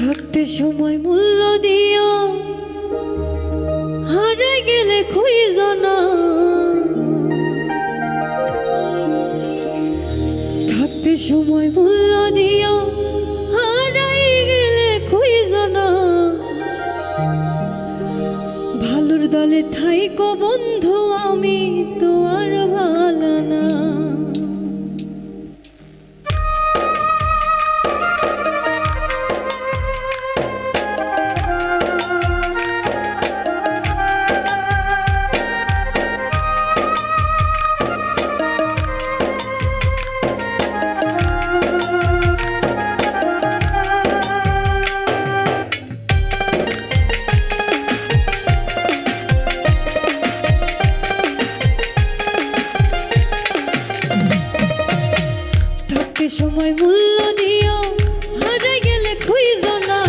থাকতে সময় মূল্য দিও। হারাই গেলে খুঁজ না থাকতে সময় মূল্য দিও। হারাই গেলে খুঁজ না ভালোর দলে থাইকো বন্ধু, আমি তো আর ভালো না। সময় মূল্য দিও হারাই গেলে খুঁজ না।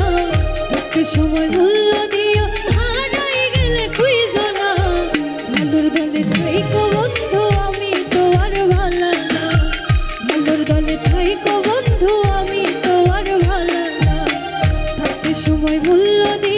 থাকতে সময় মূল্য দিও হারাই গেলে খুঁজ না। ভালোর দলে থাইকো বন্ধু, আমি তো আর ভালো না। ভালোর দলে থাইকো বন্ধু, আমি তো আর ভালো না। সময় মূল্য দিও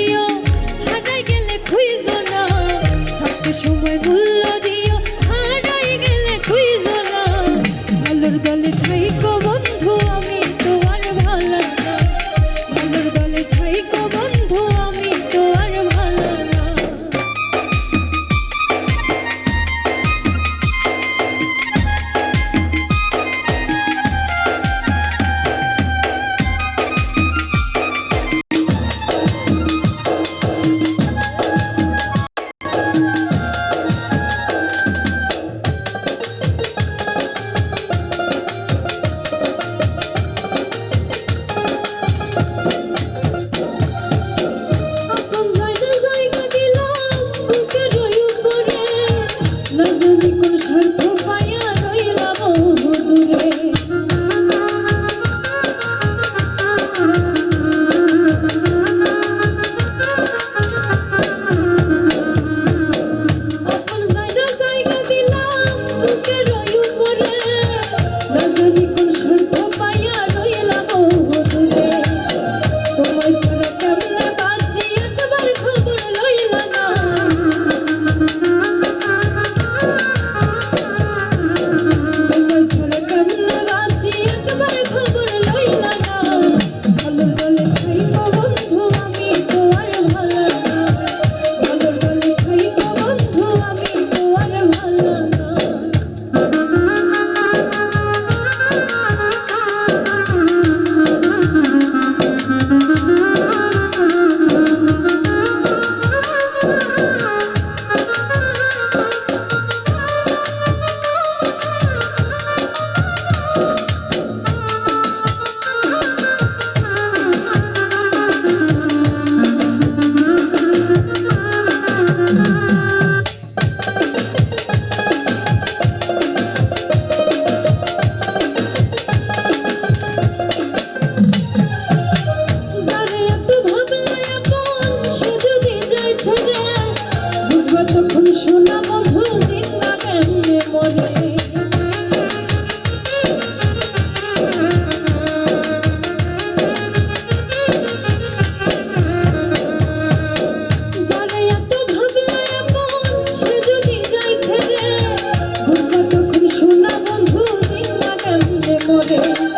day.